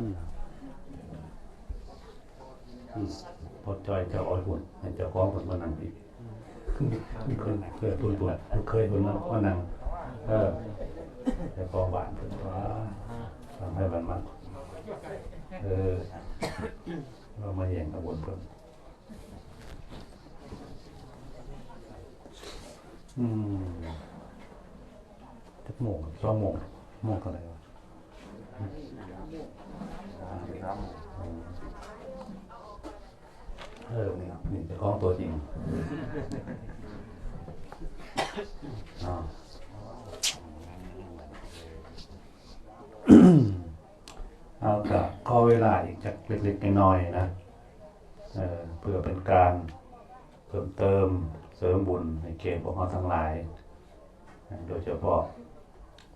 อืมอืมพอจอยจะอ้อยหุ่นให้เจ้าของคนมานั่งอีกเคยเคยปุ่นปุ่นเคยคนมานั่งเออเจ้าของบ้านเพิ่นว่าทำให้มันมันเออเรามาแย่งอาวุธเพิ่นอืมจักโมงสองโมงโมงเท่าไหร่ เออนี่ครับนี่เจ้าของตัวจริงอ่าเอาก็ขอเวลาอีกจักเล็กๆน้อยๆนะเพื่อเป็นการเพิ่มเติมเสริมบุญให้เกพวกเราทั้งหลาย โดยเฉพาะ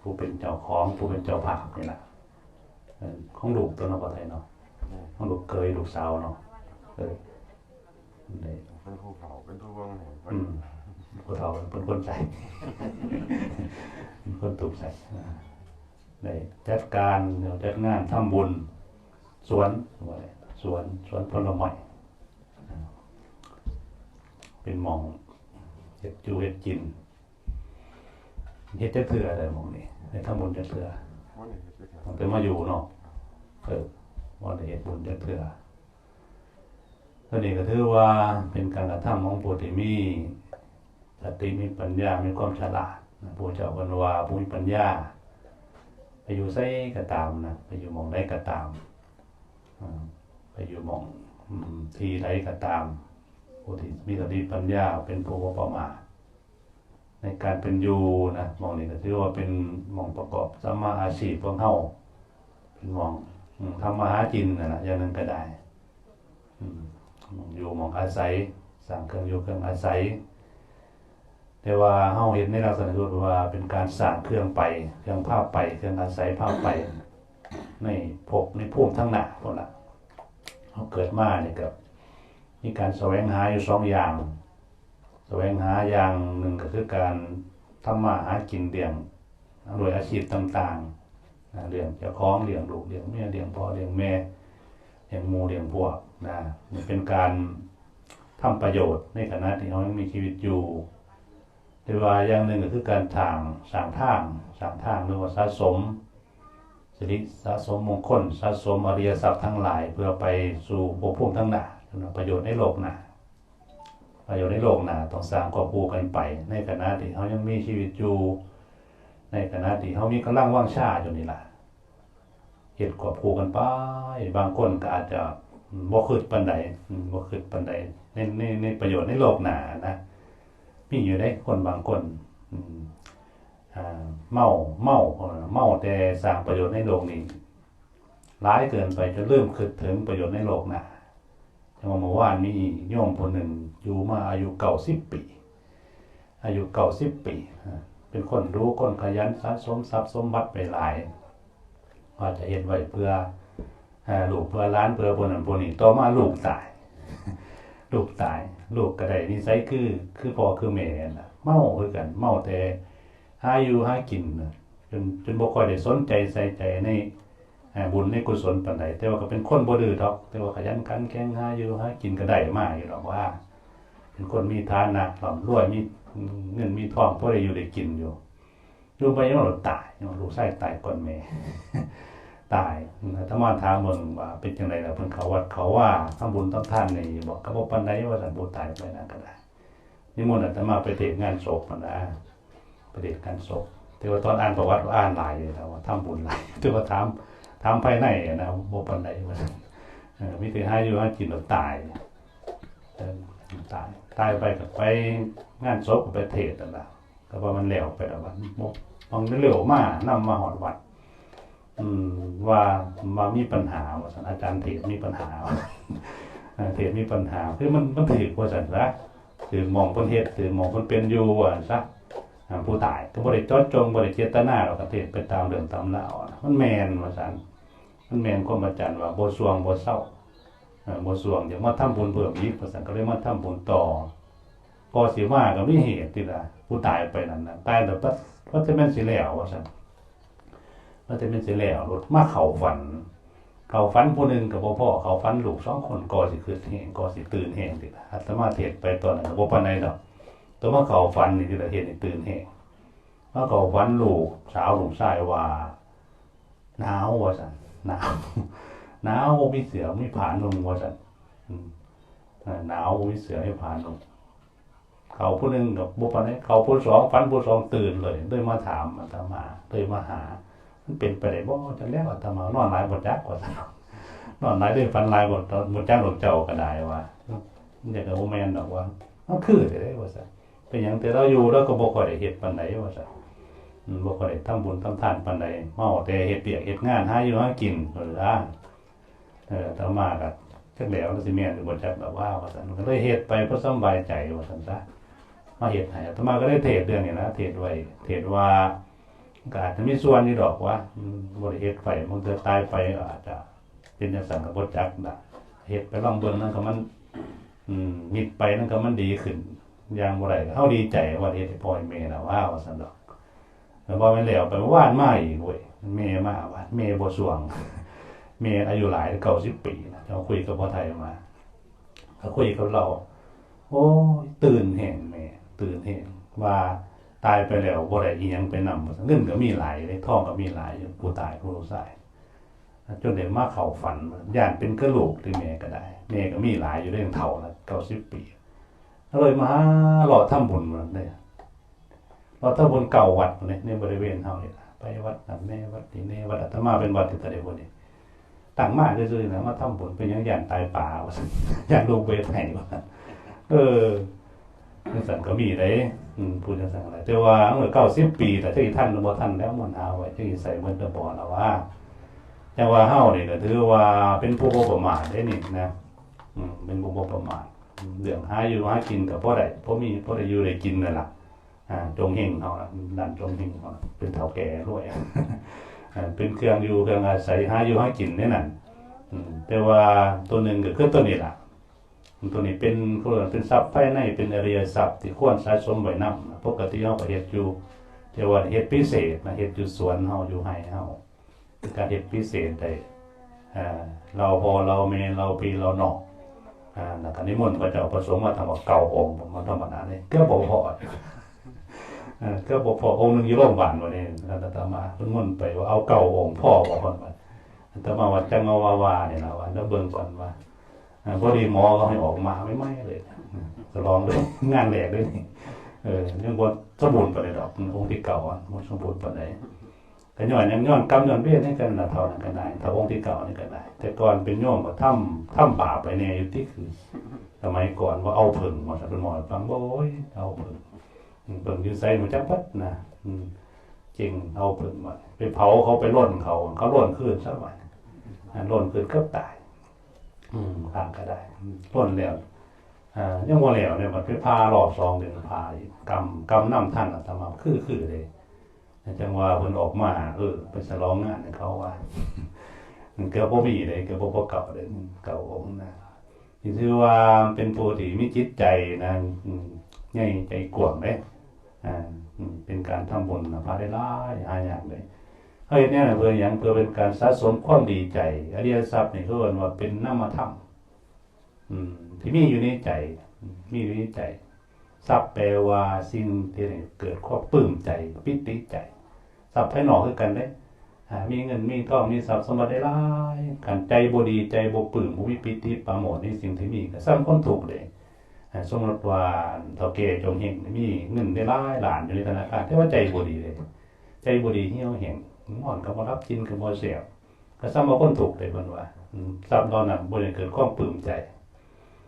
ผู้เป็นเจ้าของผู้เป็นเจ้าภาพนี่แหละ ของลูกตัวเนาะประเทศเนาะของลูกเคยลูกสาวเนาะเออนี่เป็นภูเขาเป็นทุกวงแห่งอืมผู้เฒ่าเป็นคนใส่เป็นคนถูกใส่อ่าได้จัดการเดี๋ยวจัดงานทำบุญ สวนว่าอะไรสวนสวนผลไม้อ่าเป็นหมองเห็ดจูเห็ดกินเห็ดจะเถื่ออะไรหมองนี่ในทำบุญจะเถื่อวันนี้เป็นครับมันเป็นมาอยู่เนาะ เออว่าได้เห็ดบุญจะเถื่อตัวนี้ก็ถือว่าเป็นการกระทำของผู้ที่มีสติมีปัญญา มีความฉลาดนะผู้เจ้ากันว่าผู้มีปัญญาไปอยู่ไสก็ตามนะไปอยู่มองใดก็ตามไปอยู่มองที่ใดก็ตามผู้ที่มีสติปัญญาเป็นผู้บ่ประมาทในการเป็นอยู่นะมองนี้ก็ถือว่าเป็นมองประกอบสัมมาอาชีพของเฮาเป็นมอง ทำมาหากินนะนะอย่างหนึงก็ได้อยู่มองอาศัยสร้างเครื่องอยู่เครื่องอาศัย แต่ว่าเฮาเห็นในลักษณะที่ว่าเป็นการสร้างเครื่องไป เครื่องภาพไป เครื่องอาศัยภาพไปในภพในภูมิทั้งหนาพุ่นละเฮาเกิดมาเนี่ยกับมีการแสวงหาอยู่สองอย่าง แสวงหาอย่างหนึ่งก็คือการทำมาหากินเลี้ยงโดยอาชีพต่างๆ เลี้ยงเจ้าของเลี้ยงลูกเลี้ยงเมียเลี้ยงพ่อเลี้ยงแม่เลี้ยงมูเลี้ยงพวกนะนี่เป็นการทำประโยชน์ในขณะที่เขายังมีชีวิตอยู่หรือว่าอย่างหนึ่งก็คือการทางสร้างทางสร้างทางหรือว่าสะสมสิริสะสมมงคลสะสมอริยทรัพย์ทั้งหลาย เพื่อไปสู่ภพภูมิทั้งหน้าประโยชน์ในโลกหน้าประโยชน์ในโลกหน้าต้องสร้างควบคู่กันไป ในขณะที่เขายังมีชีวิตอยู่ ในขณะที่เขามีกำลังว่างชาอยู่นี่ละเหตุควบคู่กันไป บางคนก็อาจจะบ่คิดปานใดบ่คิดปานใดในในในประโยชน์ในโลกหนานะมีอยู่ได้คนบางคนเมาเมาเมาแต่สร้างประโยชน์ในโลกนี้ร้ายเกินไปจนเริ่มคิดถึงประโยชน์ในโลกหนาอย่างว่าเมื่อวานมีโยมคนหนึ่งอยู่มาอายุเก่าสิบปี อายุเก่าสิบปี เป็นคนรู้คนขยันสะสมทรัพย์สมบัติไปหลายว่าจะเห็นไว้เพื่อลูกเพื่อร้านเพื่อพวกนั้นพวกนี้ต่อมาลูกตาย ลูกตาย ลูกก็ได้นิสัยคือ คือพ่อคือแม่นั่นล่ะเมาคือกัน เมาแต่หาอยู่หากินจนจนบ่ค่อยได้สนใจใส่ใจในบุญในกุศลปานใดแต่ว่าก็เป็นคนบ่ดื้อดอก แต่ว่าขยันขันแข็งหาอยู่หากินก็ได้มาอยู่ดอกว่า เป็นคนมีฐานะร่ำรวยมี เงินมีทองพอได้อยู่ได้กินอยู่อยู่ไปยังหลดตายยังลูกชายตายก่อนแม่ตายถ้ามาถามเบิ่งว่าเป็นจังไดล่ะเพิ่นเขาวัดเขาว่าทำบุญต้องทานนี่บอกก็บ่ปานใดว่าสันบ่ตายไปนั่นก็ได้นิมนต์อาตมาไปเทศงานศพนะไปเทศน์งานศพแต่ว่าตอนอ่านประวัติอ่านหลายเลยนะว่าทำบุญหลายแต่ว่าถามถามภายในนะบ่ปานใดว่าซั่นเออมีแต่หาอยู่หากินแล้วตาย ตายตายไปก็ไปงานศพไปเทศนั่นล่ะก็ว่ามันแล้วไปแล้วว่าบ่บางเร็วมากนำมาฮอดวัด อืม ว่ามามีปัญหาว่าสันอาจารย์เทศมีปัญหาเทศมีปัญหาคือมันมันถือว่าสันซะถือมองคนเทศถือมองคนเป็นอยู่ว่าซะผู้ตายก็บ่ได้เจดจงบ่ได้เจตนาหรอกก็เทศไปตามเรื่องตามราวอะมันแมนว่าสันมันแมนความอาจารย์ว่าบ่สวงบ่เศร้า บ่สวงอยากมาทำบุญเพิ่มอีกว่าสันก็เลยมาทำบุญต่อก็สิว่าก็มีเหตุที่ล่ะผู้ตายไปนั่นนะตายแต่ว่าว่าจะแม่นสิแล้วว่าซั่นมันจะเป็นเสียแล้วรถมาเข่าฝัน เข่าฟันผู้หนึ่งกับพ่อเข่าฟันลูกสองคนก็สิคือแห้งก็สิตื่นแห้งติละอาตมาเทศไปตอนนั้นก็บ่ปานใดดอกต่ว่าเข่าฟันนี่ที่ละเห็นนี่ตื่นแหงว่าเข่าฟันลูกสาวลูกชายว่าหนาวว่าซั่นหนาว หนาวมีเสือมีผ่านลงว่าซั่นหนาวมีเสือให้ผ่านลง เขาผู้หนึ่งกับบุปผานี้เขาผู้สองฟันผู้สองตื่นเลยเลยมาถามอาตมาเลยมาหา มันเป็นไปได้บ่จะแล้วอาตมานอนหลายบทจักกว่าซั่นอนหลายด้วยฟันหลายบทบทจักหลงเจ้าก็ได้ว่ามันอยากจะบ่แมนดอกว่ามันคือได้เด้ว่าซั่นเป็นหยังแต่เราอยู่แล้วก็บ่ค่อยได้เฮ็ดปานใดว่าซั่นบ่ค่อยได้ทำบุญทำทานปานใดเมาแต่เฮ็ดเปียกเฮ็ดงานหาอยู่หากินเอออ่า เอออาตมาก็จักแล้วสิแม่นหรือบ่จักแบบว่าว่าซั่นก็เลยเฮ็ดไปเพื่อสบายใจว่าซั่นซะมาเห็ดให้อาตมาก็ได้เทศเรื่องนี้นะเทศไว้เทศว่าก็อาจจะมีส่วนนี่ดอกว่าบริเหตุไฟมันจะตายไปอาจจะเป็นอย่างสั่งกับบจักนะเห็ดไปล่องเบิ่งนั่นก็มัน อืมมิดไปนั่นก็มันดีขึ้นอย่างบ่ได้เฮาดีใจว่าเฮ็ดให้พ่อให้แม่น่ะว่าว่าซั่นดอกแล้วบ่แม่นแล้วไปว่านมาอีกเว้ยแม่มาว่าแม่บ่สวง แม่อายุหลาย90ปีนะเจ้าคุยกับพ่อไทยมาเขาคุยกับเรา โอ้ตื่นแห่งแม่ตื่นแห่งว่าตายไปแล้วบ่ได้อีหยังไปนำเงินก็มีหลายเลยทองก็มีหลายอยู่ผู้ตายผู้รู้สายจนได้มาเข้าฝันย่านเป็นกระโหลกที่แม่ก็ได้แม่ก็มีหลายอยู่เรื่องเท่าละ90ปีเลยมาหล่อทำบุญมันได้หล่อทำบุญเก่าวัดเนี่ยในบริเวณเฮานี่ล่ะไปวัดนั้นแน่วัดนี้แน่วัดอาตมาเป็นวัดที่ตะเดบ่นี่ ต่างมากซื่อๆนะมาทำบุญเป็นหยังย่านตายป่าว่าซั่นย่านลงเวทให้ว่าซั่นเออจังสันก็มีได้อืมพูดจังสันอะไรแต่ว่าเมื่อเก้าสิบปี แต่ที่ท่านหรือบ่ท่านแล้วมันเอาไว้ที่ใส่เงินตะบอแล้วว่าจังว่าเฮ้าเนี่ก็ถือว่าเป็นผู้บ่ประมาทได้นี่นะอืมเป็นผู้บ่ประมาทเรื่องหาอยู่หากินก็พอได้พอมีพ่อได้อยู่ได้กินนั่นล่ะอ่าจงเฮงเฮาดันจงเฮงเฮาเป็นเฒ่าแก่รวย เป็นเครื่องอยู่เครื่องอาศัยหาอยู่หากินนี่นั่นแต่ว่าตัวหนึ่งก็คือตัวนี้ล่ะ ตัวนี้เป็นเขาเรียกว่าเป็นทรัพย์ภายในเป็นอริยทรัพย์ที่ควรสะสมไว้นำปกติเฮาก็เฮ็ดอยู่แต่ว่าเฮ็ดพิเศษนะเฮ็ดอยู่สวนเฮาอยู่ไห้เฮาเป็นการเฮ็ดพิเศษได้อ่เราพอเราเมเราปีเราหนอกอ่าแล้วก็นิมนต์พระเจ้าประสงค์มาทำว่าเก่าองค์มันธรรมดาเลยก็บ่พอ ก็บ่พอองค์หนึงอยู่โรงพยาบาลวันนี้แล้วอาตมาเพิ่นมนต์ไปว่าเอาเก่าองค์พ่อบ่คนว่าอาตมาว่าจังว่าว่าเนี่ยนะว่าแล้วเบิ่งก่อนว่าอ่าพอดีหมอก็ให้ออกมาไม่ไหมเลยจะลองเลยงานแหลกเลยนี่เออเรื่องบนสมบูรณ์ไปเลยดอกองค์ที่เก่าอะมันสมบูรณ์ไปไหนแต่ย้อนยังย้อนกรรมย้อนเบี้ยนี่กันนะเท่านั้นก็ได้ถ้าองค์ที่เก่านี่ก็ได้ แต่ก่อนเป็นโยมก็ทำทำบาปไปเนี่ยอยู่ที่คือ สมัยก่อนว่าเอาผึ่งมาสักเป็นหมอฟังบ่โอ้ยเอาผึ่ง อืมผึ่งอยืนใส่หนูจักปัดนะจริงเอาผึ่งมาไปเผาเขาไปร่นเขา เขาร่นขึ้นซะหน่อร่นขึ้นก็ตาย อืมทางก็ได้ต้นแล้วอ่ายังว่าแล้วเนี่ยมันไปพารอบสองเดือนพากกำกำน้ำท่านอาตมาคือคือเลยจังว่าเพิ่นออกมา เออไปฉลองงานเขาว่าเกือบบ่มีเลยเกือบบ่เก่าเลยเก่าองค์นะที่ถือว่าเป็นผู้ที่มีจิตใจนะใหญ่ใจกว้างเด้อ่าอืม เป็นการทำบุญนะพาได้หลายหาอย่างเลยเฮ้ยเนี่ยนะเพื่ออย่างเพื่อเป็นการสะสมความดีใจอริยทรัพย์นี่เขาเรียกว่าเป็นนามธรรมอืมที่มีอยู่ในใจ มีอยู่ในใจทรัพย์แปลว่าสิ่งที่เกิดความปลื้มใจปิติใจทรัพย์ภายนอกคือกันเด้อ่ามีเงินมีทองมีทรัพย์สมบัติได้หลายการใจบดีใจบปลื้มบ่มีปิติปราโมทในสิ่งที่มีก็สร้างคนทุกเลย สมมติว่าเฒ่าแก่จงเฮงมีเงินได้หลายหลานอยู่ในธนาคารแต่ว่าใจบ่ดีเลย ใจบ่ดีเหี่ยวแห้งนอนก็บ่รับกินก็บ่เสียบก็ซ้ำว่าคนถูกข์ได้เพิ่นว่าซ้ำตอนนั้นบ่ได้เกิดความปลื้มใจ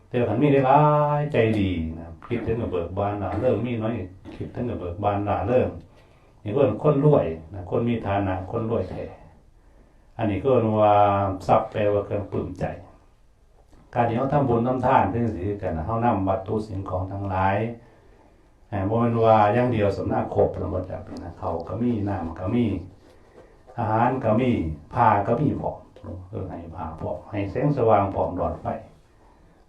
แต่คันมีได้หลายใจดีนะคิดถึงกับเบิกบานล่ะเริ่มมีน้อยคิดถึงกับเบิกบานล่ะเริ่มนี่เพิ่นคนรวยนะคนมีฐานะคนรวยแท้อันนี้ก็ว่าทรัพย์แปลว่าเครื่องปลื้มใจ การที่เฮาทำบุญทำทานเพิ่นสิ่งกันนะเฮานำวัตถุสิ่งของทั้งหลายอ่าบ่แม่นว่าย่างเดียวสำนักครบแล้วบ่จักนะเขาก็มีน้ำก็มีอาหารก็มีผ้าก็มีพร้อมเออให้ผ้าพร้อมให้แสงสว่างพร้อมหลอดไฟ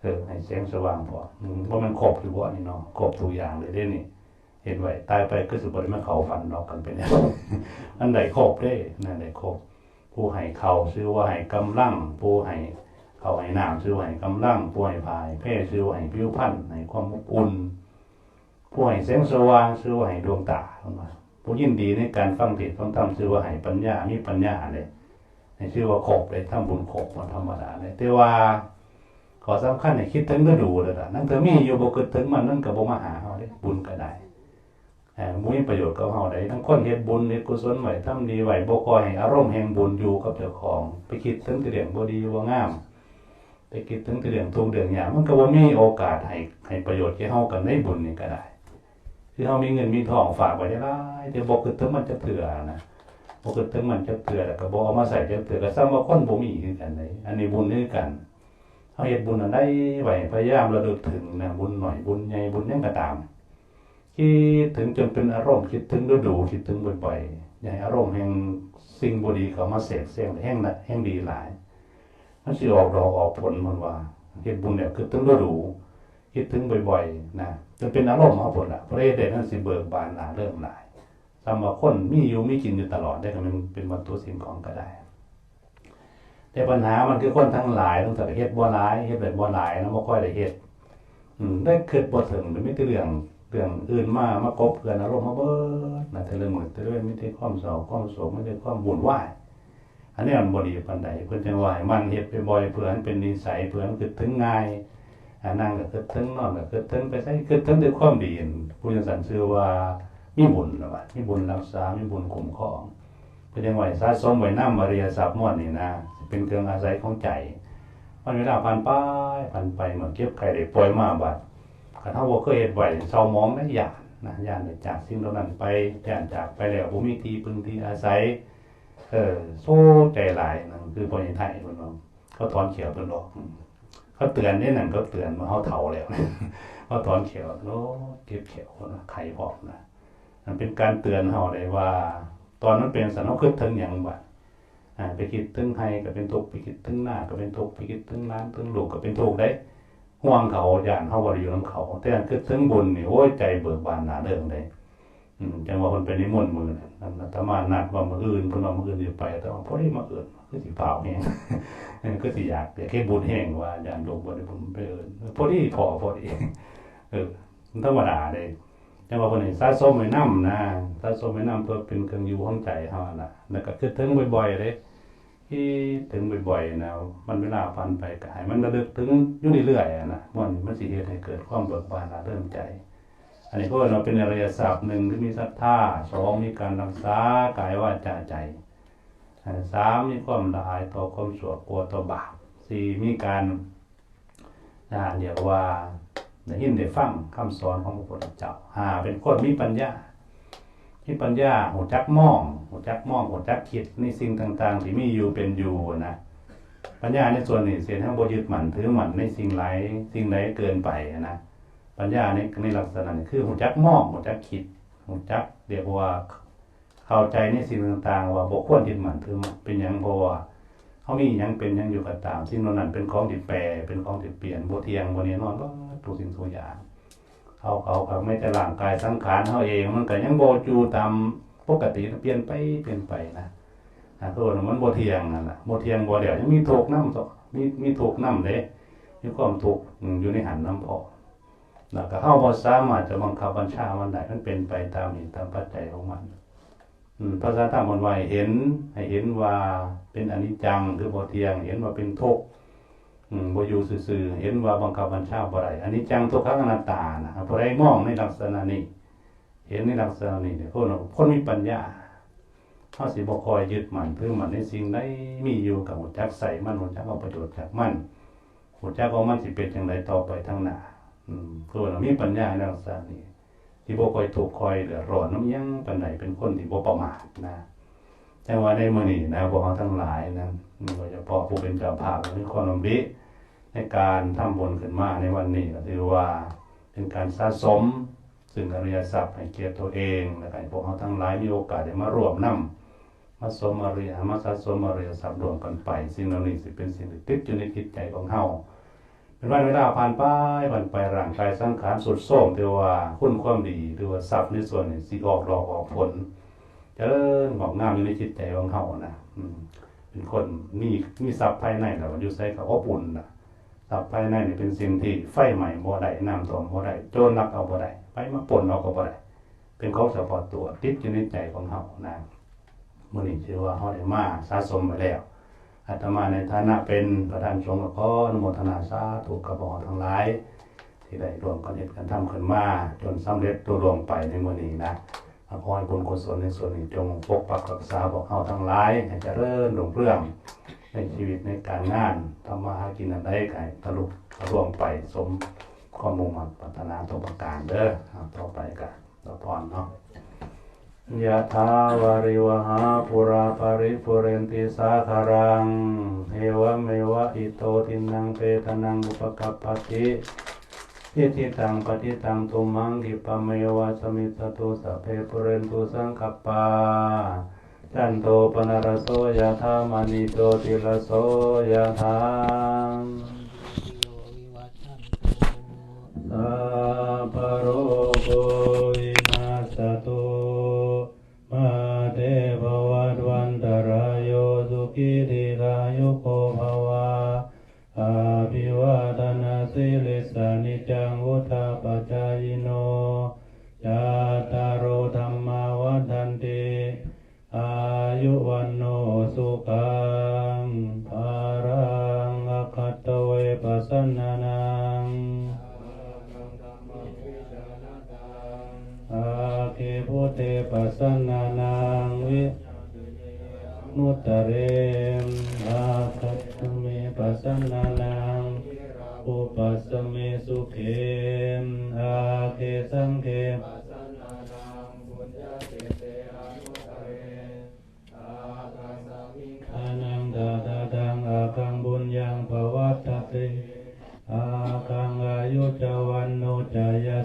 เออให้แสงสว่างพร้อมอืมบ่แม่นครบอยู่บ่นี่เนาะครบทุกอย่างเลยเด้นี่เห็นไว้ตายไปก็สิบ่ได้มาเขาฝันดอกกันเป็นหยังอันใดครบเด้นั่นใดครบผู้ให้เขาชื่อว่าให้กำลังผู้ให้ เขาให้น้ำชื่อให้กำลังผู้ให้พายเพ่ชื่อให้ผิวพรรณให้ความอุ่นผู้ให้แสงสว่างชื่อให้ดวงตาผู้ยินดีในการฟังเทศฟังธรรมชื่อว่าให้ปัญญามีปัญญาเลยในชื่อว่าขบเลยทำบุญขบมาธรรมดาเลยแต่ว่าขอสำคัญให้คิดถึงก็ดูเลยล่ะนั่นเธอมีอยู่บ่คิดถึงมันนั่นก็บ่มาหาเฮาเด้บุญก็ได้เอ่อบ่มีประโยชน์กับเฮาได้ทั้งคนเฮ็ดบุญเฮ็ดกุศลไว้ทำดีไว้บ่คอยให้อารมณ์แห่งบุญอยู่กับเจ้าของ ไปคิดถึงแต่เรื่องบ่ดีบ่งาม ไปคิดถึงเรื่องทุกเรื่องยากมันก็บ่มีโอกาสให้ให้ประโยชน์แก่เฮากันในบุญนี่ก็ได้ คือเฮามีเงินมีทองฝากไว้ได้หลายแต่บ่คิดถึงมันจะเถื่อนะบ่คิดถึงมันจะเถื่อแล้วก็บ่เอามาใส่จะเถื่อก็ซ้ำว่าคนบ่มีคือกันเลยอันนี้บุญคือกันเฮาเฮ็ดบุญอันใดไว้พยายามระลึกถึงนะบุญหน่อยบุญใหญ่บุญยังก็ตามคิดถึงจนเป็นอารมณ์คิดถึงฤดูคิดถึงบ่อยๆอย่าให้อารมณ์แห่งสิ่งบ่ดีเข้ามาแทรกแซงแห่งนะแห่งดีหลาย มันสิออกดอกออกผลมันว่าเฮ็ดบุญเนี่ยคิดถึงฤดูคิดถึงบ่อยๆนะจนเป็นอารมณ์เอาผลล่ะเพราะเหตุใดนั้นสิเบิกบานหลายเริ่มหลายสำหรับคนมีอยู่มีกินอยู่ตลอดได้ก็มันเป็นวัตถุสิ่งของก็ได้ แต่ปัญหามันคือคนทั้งหลายต้องแต่เฮ็ดบ่หลายเฮ็ดแบบบ่หลายนะบ่ค่อยได้เฮ็ดอืมได้คิดบ่ถึงหรือมีแต่เรื่องเรื่องอื่นมามากบเพื่อนอารมณ์มาเบิดนะแต่เรื่องมือแต่เรื่องมีแต่ความเศร้าความโศกมีแต่ความวุ่นวาย อันนี้มันบ่ดีปานใดเพิ่นจังว่าให้มันเฮ็ดไปบ่อยเพื่อให้เป็นนิสัยเพื่อมันคิดถึงง่ายอ่านั่งก็คิดถึงนอนก็คิดถึงไปใช้คิดถึงด้วยความดีผู้จังซั่นชื่อว่ามีบุญนะว่ามีบุญรักษามีบุญคุ้มครองเป็นยังไงสะสมไว้น้ำอริยทรัพย์ม้วนนี่นะเป็นเครื่องอาศัยของใจมันเวลาผ่านไปผ่านไปเหมือนเก็บไข่ได้ปล่อยมาบัดขันเท่าว่าเคยเห็นไหวเศร้ามองได้ยานนะยานได้จากสิ่งเหล่านั้นไปแทนจากไปแล้วบ่มีทีพึ่งที่อาศัย เออโซ่ใจหลายนั่นคือปอยไทยเพิ่นว่าเขาถอนเขียวเพิ่นบอกเขาเตือนนี่นั่นเขาเตือนมาเฮาเฒ่าแล้วเขาถอนเขียวโอ้เก็บเขียวนะไข่พอมนะมันเป็นการเตือนเฮาเลยว่า ตอนนั้นเป็นสันเขาคิดถึงอย่างบัดอ่ไปคิดถึงให้ก็เป็นทุกข์ไปคิดถึงหน้าก็เป็นทุกข์ไปคิดถึงร้านถึงลูกก็เป็นทุกข์ได้ห่วงเขาอย่านเขาบ่ได้อยู่นํเขา แต่คิดถึงบุญนี่โอ้ยใจเบิกบานหนาเรื่องได้อืม จังว่าเพิ่นไปนิมนต์มือนั่นอาตมานัดว่ามืออื่นเพิ่นว่ามืออื่นสิไปแต่ว่าพอดีมาเอิ้นคือสิเผาแฮงคือสิอยากอยากเฮ็ดบุญแฮงว่าอย่านลูกบ่ได้บุญไปเอิ้นพอดีพอพอดีเออธรรมดาเด้จังว่าเพิ่นให้สะสมไว้น้ำนะสะสมไว้น้ำเพื่อเป็นเครื่องอยู่ของใจเฮานั่นละแล้วก็คิดถึงบ่อยๆเด้ที่ถึงบ่อยๆนะมันเวลาผ่านไปก็ให้มันระลึกถึงอยู่เรื่อยๆนะมันมันสิเฮ็ดให้เกิดความเบิกบานเริ่มใจ อันนี้ก็เราเป็นอริยสัพหนึ่งที่มีศรัทธาสองมีการรักษากายว่าจาใจอ่าสามมีความละอายต่อความชั่วกลัวต่อบาปสี่มีการอ่าเรียกว่าได้ยินได้ฟังคำสอนของพระพุทธเจ้าหาเป็นคนมีปัญญามีปัญญาหูจักมองหูจักมองหูจักคิดในสิ่งต่าง ๆ ที่มีอยู่เป็นอยู่นะปัญญาในส่วนนี้เสียทั้งบยึดมั่นถือหมั่นในสิ่งไรสิ่งใดเกินไปนะ ปัญญาในในลักษณะนี้คือหูจักมองหูจักคิดหูจักเรียกว่าเข้าใจในสิ่งต่างๆ ว่าบ่ควรยึดมั่นถือมันเป็นหยังเพราะว่าเขามีหยังเป็นหยังอยู่ก็ตามสิ่งเหล่านั้นเป็นของที่แปรเป็นของที่เปลี่ยนโบเทียงโบ่แน่นอนบ่ทุกสิ่งทุกอย่างเขาเขาเขาไม่แต่ร่างกายสังขารเขาเอง มันก็ยังโบอยู่ตามปกติเปลี่ยนไปเปลี่ยนไปนะนะคือว่ามันโบเทียงนั่นแหละโบเทียงโบเดียวยังมีถูกน้ำมีมีถูกน้ำเลยมีความถูกอยู่ในหันน้ำพอ แล้วก็เข้าบ่สามารถจะบังคับบัญชามันได้มันเป็นไปตามเหตุตามปัจจัยของมันภาษาธรรมมันว่าให้เห็น ให้เห็นว่าเป็นอนิจจังคือบ่เที่ยง เห็นว่าเป็นทุกข์บ่อยู่ซื่อเห็นว่าบังคับบัญชาบ่ได้อนิจจังทุกขังอนัตตานะครับบ่ได้มองในลักษณะนี้ เห็นในลักษณะนี้เนี่ยคนคนมีปัญญาเฮาสิบ่คอยยึดมั่นถือมั่นในสิ่งใดมีอยู่กับรู้จักใส่มันรู้จักเอาประโยชน์จากมันรู้จักว่ามันสิเป็นจังไดต่อไปทางหน้า คือว่ามีปัญญาในลักษณะนี้ที่บ่คอยถูกคอยเดือดร้อนน้ำยังปานใดเป็นคนที่บ่ประมาทนะแต่ว่าในมื้อนี้นะพวกเราทั้งหลายนะโดยเฉพาะผู้เป็นเจ้าภาพมีความลำบิในการทำบุญขึ้นมาในวันนี้ก็ถือว่าเป็นการสะสมซึ่งอริยทรัพย์ให้เกียรติตัวเองและให้พวกเราทั้งหลายมีโอกาสได้มารวมนำมาสมอริยมาสะสมอริยทรัพย์รวมกันไป สิ่งเหล่านี้สิเป็นสิ่งที่ติดอยู่ในจิตใจของเฮา เป็นวันเวลาผ่านไปผ่านไปร่างกายสังขารสุดโทมแต่ว่าคุณความดีหรือว่าทรัพย์ในส่วนนี้สิออกดอกออกผลเจริญงอกงามอยู่ในจิตใจของเขานะเป็นคนมีมีทรัพย์ภายในแล้วอยู่ใส่กับอบอุ่นนะทรัพย์ภายในนี่เป็นสิ่งที่ไฟใหม่บ่ได้น้ำท่วมบ่ได้โจรลักเอาบ่ได้ไฟมาปนเอาก็บ่ได้เป็นของเฉพาะตัวติดอยู่ในใจของเฮานะมื้อนี้ชื่อว่าเฮาได้มาสะสมไว้แล้ว อาตมาในฐานะเป็นประธานสงฆ์ก็ขออนโมทนาสาธุกับบ่ทั้งหลาย ที่ได้รวมกันเฮ็ดกันทำขึ้นมา จนสำเร็จตัวลงไปในมื้อนี้นะขอให้บุญกุศลในส่วนนี้จงปกปักรักษาพวกเขาทั้งหลายให้เจริญรุ่งเรืองในชีวิตในการงานทำมาหากินอันใดก็ให้ทะลุทะลวงไปสมความมุ่งมั่นปรารถนาทุกประการเด้อต่อไปกันต่อพรเนาะ ยะถาวาริวหาปุราปริปุเรนติสาคารังเอวะเมวะอิโตทินังเปตนังอุปกัปปติทิฏฐิตังปฏิตังตุมังกิปะเมวะสมิสตุสัพเพปุเรนตุสังคปาจันโตปนารสโสยะธามณิโตติลโสยะธาสัพพะโรโควินาสตุ มาเตภวัตวันตรายโยสุขิธิรายุโกภวาอาภิวาทนาสิลิสานิจังวุธาปจายโนยาตารโอธรรมาวัฏันติอายุวัน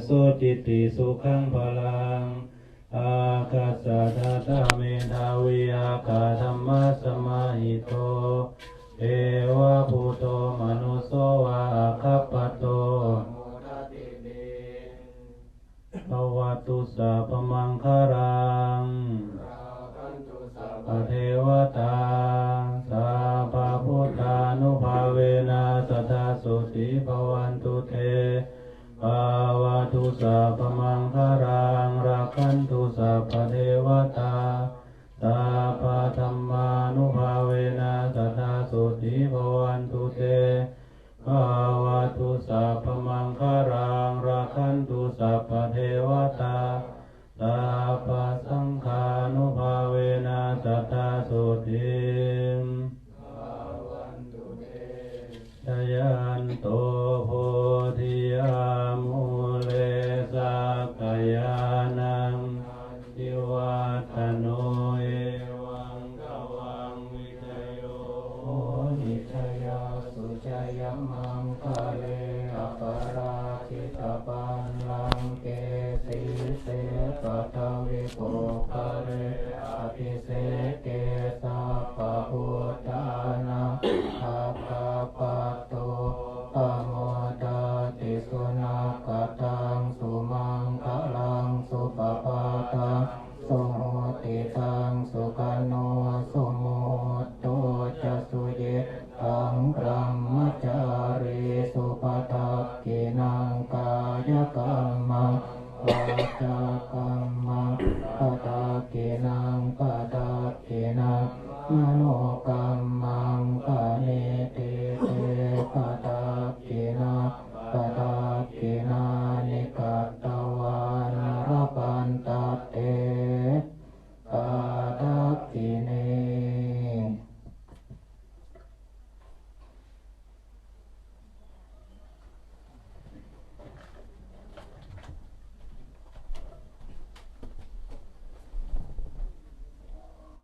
สจิตติสุขังพลังอาคาสะทาตาเมธาวิอาคาธรรมะสมาหิโตเอ งรักขันตุสัพพเทวตา สุจยมังคะเล มังวาจากรรมังปทักกินังปทักกินังมโนกรรมังกาเนติ